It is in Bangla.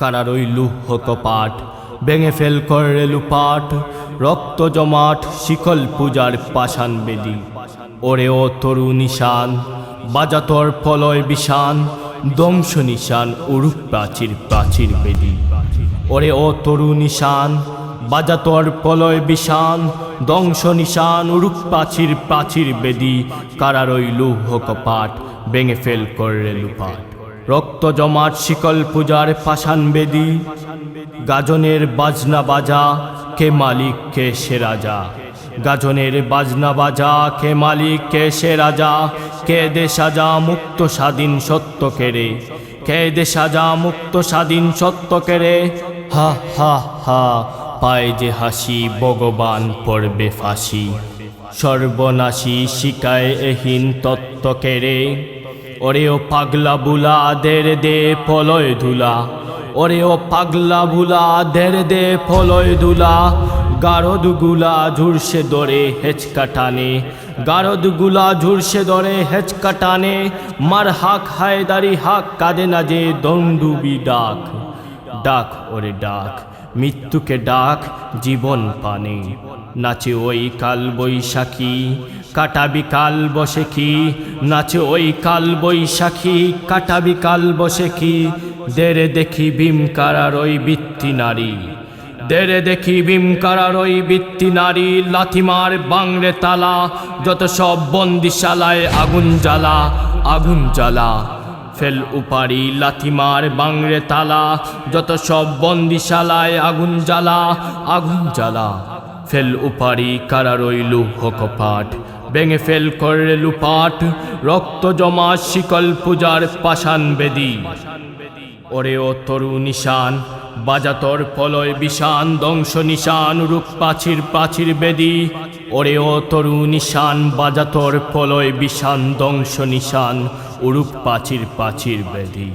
কারারই লুহ কপাট ভেঙে ফেল করে লুপাট, রক্ত জমাট শিকল পূজার পাষাণ বেদি। ওরে ও তরু নিশান বাজাতর ফলয় বিশান দংশ নিশান উরুপ প্রাচীর প্রাচীর বেদি। ওরে ও তরু নিশান বাজাতর পলয় বিশান দংশ নিশান উরুপ প্রাচীর প্রাচীর বেদি। কারারই লুহ কপাট ভেঙে ফেল করে লুপাট। রক্ত জমাট শিকল পূজার পাষাণ বেদি, গাজনের বাজনা বাজা, কে মালিক, কে সে রাজা? গাজনের বাজনা বাজা, কে মালিক, কে সে রাজা? কে দে সাজা মুক্ত স্বাধীন সত্য কেড়ে? কে দে সাজা মুক্ত স্বাধীন সত্য কেড়ে? হা হা হা, পায় যে হাসি, ভগবান পড়বে ফাঁসি। সর্বনাশী শিকায় এহীন তত্ত্ব কেড়ে? ওরে ও পাগলা বুলা দের দে ফলয় ধুলা। ওরে ও পাগলা বুলা দের দে ফলয় ধুলা। গারদগুলা ঝুরসে দরে হেচকা টানে গারদগুলা ঝুরসে দরে হেচকা টানে মার হাক হায়দারি হাক কাঁদে না যে দণ্ডুবি ডাক। ডাক, ওরে ডাক। মৃত্যুকে ডাক, জীবন পানে। নাচে ওই কাল বৈশাখী, কাটাবি কাল বসে কি নাচে ওই কাল বৈশাখী, কাটাবি কাল বসে কি দেরে দেখি ভীম কারার ওই বৃত্তি নারী। দেরে দেখি ভীম কারার ওই বৃত্তি নারী। লাথিমার বাংরে তালা, যত সব বন্দিশালায় আগুন জ্বালা আগুন জ্বালা। ফেল উপারি লাথিমার বাংরে তালা, যত সব বন্দিশালায় আগুন জ্বালা আগুন জ্বালা। ফেল উপারি কারা রইলু হকপাট ভেঙে ফেল করে লুপাট রক্ত জমা শিকল পূজার পাষাণ বেদী। ওরে ও তরু নিশান, বাজাতর পলয় বিষান দংশ নিশান, রূপ পাছির পাছির বেদি। ওরে ও তরু নিশান বাজাতর পলয় বিষান দংশ নিশান উরূপ পাচির পাচির বেদি।